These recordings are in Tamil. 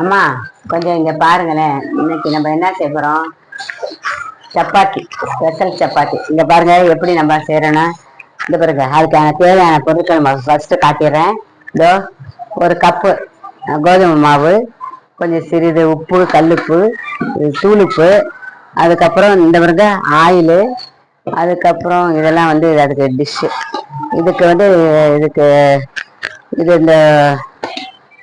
அம்மா கொஞ்சம் இங்க பாருங்களேன். இன்னைக்கு நம்ம என்ன செய்ய போறோம்? சப்பாத்தி ஸ்பெஷல் சப்பாத்தி. இங்க பாருங்க எப்படி நம்ம செய்யறோம்னா இந்த பாருங்க அதுக்கான தேவையான பொருட்கள் நம்ம ஃபர்ஸ்ட் காட்டிடுறேன். இதோ ஒரு கப்பு கோதுமை மாவு கொஞ்சம் சிறிது உப்பு கல்லுப்பு தூளுப்பு அதுக்கப்புறம் இந்த பிறகு ஆயிலு அதுக்கப்புறம் இதெல்லாம் வந்து அதுக்கு டிஷ்ஷு இதுக்கு வந்து இதுக்கு இது இந்த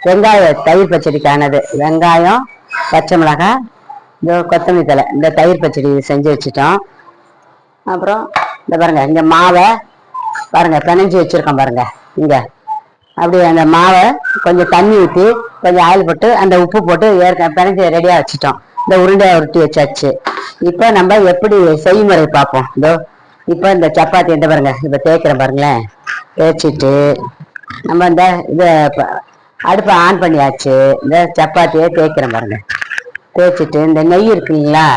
வெங்காய தயிர் பச்சடிக்கானது. வெங்காயம் பச்சை மிளகாய் இந்த கொத்தமல்லி தழை. இந்த தயிர் பச்சடி செஞ்சு வச்சுட்டோம். அப்புறம் இந்த பாருங்கள் இந்த மாவை பாருங்கள் பிணைஞ்சு வச்சுருக்கோம் பாருங்கள் இங்கே. அப்படி அந்த மாவை கொஞ்சம் தண்ணி ஊற்றி கொஞ்சம் ஆயில் போட்டு அந்த உப்பு போட்டு ஏற்க பினஞ்சி ரெடியாக வச்சுட்டோம். இந்த உருண்டையை உருட்டி வச்சாச்சு. இப்போ நம்ம எப்படி செய்முறை பார்ப்போம். இதோ இப்போ இந்த சப்பாத்தி இந்த பாருங்க இப்போ தேய்க்கிறேன் பாருங்களேன். தேய்ச்சிட்டு நம்ம இந்த இதை அடுப்பை ஆன் பண்ணியாச்சு. இந்த சப்பாத்தியை தேய்க்கிறேன் பாருங்க. தேய்ச்சிட்டு இந்த நெய் இருக்குங்களா?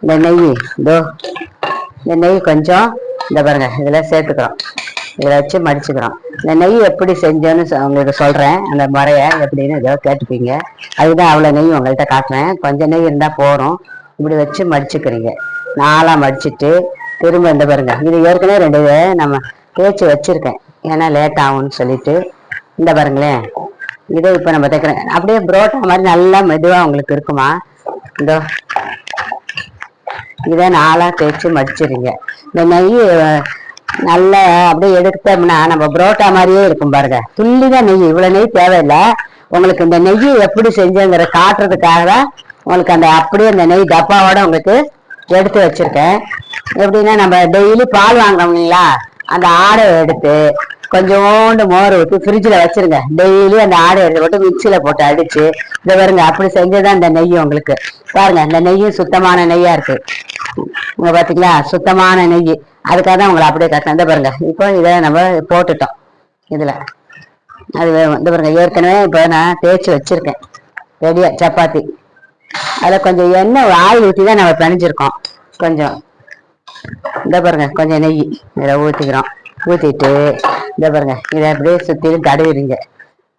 இந்த நெய் இதோ இந்த நெய் கொஞ்சம் இந்த பாருங்க இதில் சேர்த்துக்கிறோம். இதில் வச்சு மடிச்சுக்கிறோம். இந்த நெய் எப்படி செஞ்சோன்னு சொ- உங்களுக்கு சொல்கிறேன் அந்த முறையை எப்படின்னு ஏதோ கேட்டுப்பீங்க. அதுதான் அவ்வளோ நெய் உங்கள்கிட்ட காட்டுறேன். கொஞ்சம் நெய் இருந்தால் போகிறோம் இப்படி வச்சு மடிச்சுக்கிறீங்க. நாளாக மடிச்சிட்டு திரும்ப இந்த பாருங்க இது ஏற்கனவே ரெண்டு நம்ம தேய்ச்சி வச்சுருக்கேன். ஏன்னா லேட் ஆகும்னு சொல்லிட்டு. இந்த பாருங்களேன். இதை இப்போ நம்ம தைக்கிறேன். அப்படியே புரோட்டா மாதிரி நல்லா மெதுவாக உங்களுக்கு இருக்குமா? இதோ. இதை நாளா தேய்ச்சி மடிச்சிருங்க. இந்த நெய் நல்லா அப்படியே எடுத்தோம்னா நம்ம புரோட்டா மாதிரியே இருக்கும் பாருங்க. துள்ளிதான் நெய் இவ்வளவு நெய் தேவையில்லை. உங்களுக்கு இந்த நெய் எப்படி செஞ்சுங்கிற காட்டுறதுக்காக தான் உங்களுக்கு அந்த அப்படியே அந்த நெய் டப்பாவோட உங்களுக்கு எடுத்து வச்சிருக்கேன். எப்படின்னா நம்ம டெய்லி பால் வாங்குறோம் இல்லைங்களா? அந்த ஆடை எடுத்து கொஞ்சோண்டு மோர் ஊற்றி ஃப்ரிட்ஜில் வச்சிருங்க. டெய்லி அந்த ஆடை எடுத்து போட்டு மிக்சியில் போட்டு அடிச்சு இதை பாருங்க அப்படி செஞ்சதான் இந்த நெய் உங்களுக்கு. பாருங்க இந்த நெய்யும் சுத்தமான நெய்யா இருக்கு. இங்க பாத்தீங்களா? சுத்தமான நெய். அதுக்காக தான் உங்களை அப்படியே கட்டினேன். இந்த பாருங்க இப்போ இதை நம்ம போட்டுட்டோம். இதுல. அது இந்த பாருங்க ஏற்கனவே இப்போ நான் தேய்ச்சி வச்சிருக்கேன். ரெடியா சப்பாத்தி. அதில் கொஞ்சம் எண்ணெய் ஆயில் ஊற்றி தான் நம்ம பிணைஞ்சிருக்கோம். கொஞ்சம். இந்த பாருங்க கொஞ்சம் நெய். இதில் ஊற்றிக்கிறோம் ஊற்றிட்டு இந்த பாருங்க. இதை அப்படியே சுற்றிலும் தடவிடுங்க.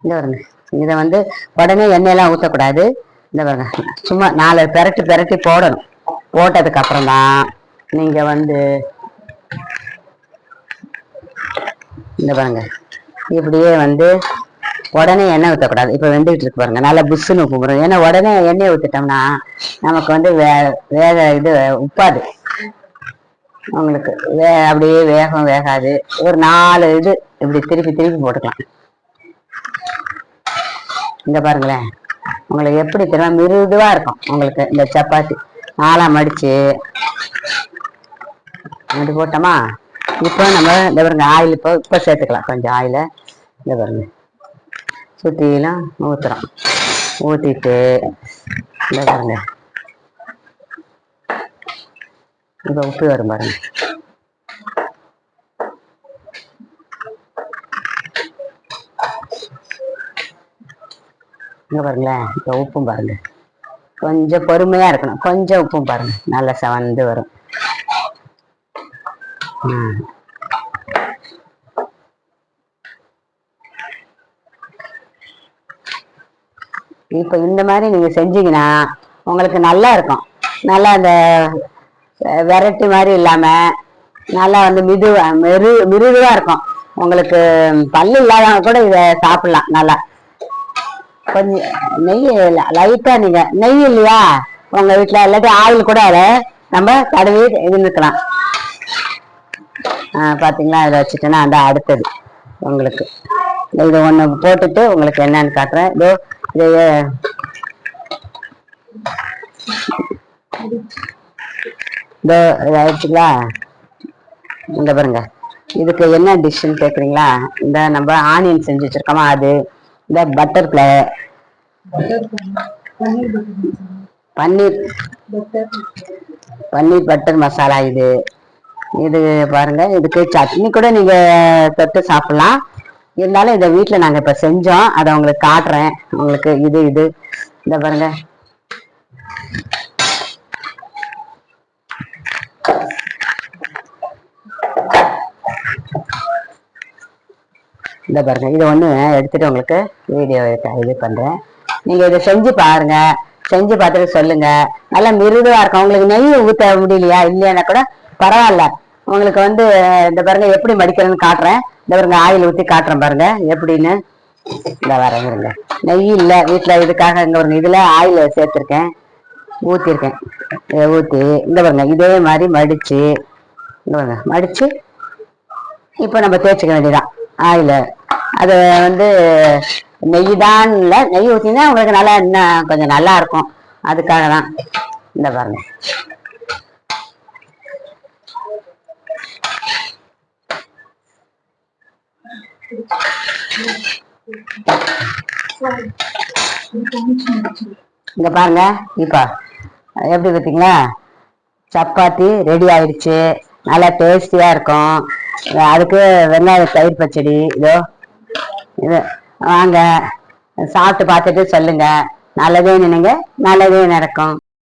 இந்த பாருங்க. இதை வந்து உடனே எண்ணெயெல்லாம் ஊற்றக்கூடாது இந்த பாருங்க. சும்மா நாலு பெரட்டி பெரட்டி போடணும். போட்டதுக்கு அப்புறம் தான் நீங்கள் வந்து இந்த பாருங்க. இப்படியே வந்து உடனே எண்ணெய் ஊற்றக்கூடாது இப்போ வெந்துகிட்டு இருக்கு பாருங்க. நல்லா புஷ்ஷுன்னு உப்பு ஏன்னா உடனே எண்ணெய் ஊற்றிட்டோம்னா நமக்கு வந்து வே வேக இது உப்பாது. உங்களுக்கு வே அப்படியே வேகம் வேகாது. ஒரு நாலு இது இப்படி திருப்பி திருப்பி போட்டுக்கலாம். இந்த பாருங்களேன். உங்களுக்கு எப்படி தெரியும்? மிருதுவா இருக்கும் உங்களுக்கு இந்த சப்பாத்தி. நாலா மடிச்சு அப்படி போட்டோமா? இப்போ நம்ம இந்த பாருங்க ஆயில் இப்போ இப்போ சேர்த்துக்கலாம். கொஞ்சம் ஆயில. இந்த பாருங்க. சுற்றிலாம் ஊற்றுறோம் ஊற்றிட்டு இந்த பாருங்க. இப்போ உப்பு வரும் பாருங்க இங்க பாருங்களேன் இப்போ உப்பும் பாருங்க கொஞ்சம் பொறுமையா இருக்கணும் கொஞ்சம் உப்பும் பாருங்க நல்லா சவந்து வரும் இப்போ இந்த மாதிரி நீங்க செஞ்சீங்கன்னா உங்களுக்கு நல்லா இருக்கும் நல்லா அந்த வெரைட்டி மாதிரி இல்லாம நல்லா வந்து மிதுவா மெரு மிருதுவா இருக்கும். உங்களுக்கு பல்லு இல்லாதவங்க கூட இதை சாப்பிடலாம் நல்லா. கொஞ்சம் நெய் லைட்டா நீங்க நெய் இல்லையா? உங்க வீட்டுல இல்லாட்டி ஆயில் கூட அதை நம்ம தடவி இருந்துக்கலாம் ஆஹ் பாத்தீங்களா? இதை வச்சுட்டேன்னா அந்த அடுத்தது உங்களுக்கு. இது ஒண்ணு போட்டுட்டு உங்களுக்கு என்னன்னு காட்டுறேன். இதோ இது இந்த ஆயிடுச்சுங்களா இந்த பாருங்க. இதுக்கு என்ன டிஷ்ஷுன்னு கேட்குறீங்களா இந்த நம்ம ஆனியன் செஞ்சு வச்சிருக்கோமா அது? இந்த butterfly paneer. Paneer butter masala இது. இது பாருங்க இதுக்கு சட்னி கூட நீங்க தொட்டு சாப்பிடலாம். இருந்தாலும் இதை வீட்டில் நாங்கள் இப்போ செஞ்சோம். அதை உங்களுக்கு காட்டுறேன். உங்களுக்கு இது இது. இந்த பாருங்க. இந்த பாருங்கள் இதை ஒன்று எடுத்துகிட்டு உங்களுக்கு வீடியோ இது பண்ணுறேன் நீங்கள் இதை செஞ்சு பாருங்கள் செஞ்சு பார்த்துட்டு சொல்லுங்கள் நல்லா மிருதுவாக இருக்கும். உங்களுக்கு நெய் ஊற்ற முடியலையா இல்லையானா கூட பரவாயில்ல. உங்களுக்கு வந்து இந்த பாருங்கள் எப்படி மடிக்கிறேன்னு காட்டுறேன். இந்த பாருங்கள் ஆயில் ஊற்றி காட்டுறேன் பாருங்கள் எப்படின்னு. இந்த வரேன் இருங்க நெய் இல்லை வீட்டில் இதுக்காக இங்கே ஒரு இதில் ஆயில் சேர்த்துருக்கேன். ஊற்றிருக்கேன் இதை ஊற்றி இந்த பாருங்க இதே மாதிரி மடித்து இந்த பாருங்க மடித்து இப்போ நம்ம தேய்ச்சிக்க வேண்டியதான் ஆயிலை அது வந்து நெய் தான் இல்லை நெய் ஊற்றினா உங்களுக்கு நல்லா இன்னும் கொஞ்சம் நல்லா இருக்கும். அதுக்காக தான் இந்த பாருங்க. இங்க பாருங்க இப்போ எப்படி பார்த்தீங்களா சப்பாத்தி ரெடி ஆயிடுச்சு. நல்லா டேஸ்டியா இருக்கும். அதுக்கு வெங்காய தயிர் பச்சடி இதோ இது வாங்க. சாப்பிட்டு பார்த்துட்டு சொல்லுங்க. நல்லதே நினைங்க. நல்லதே நடக்கும்.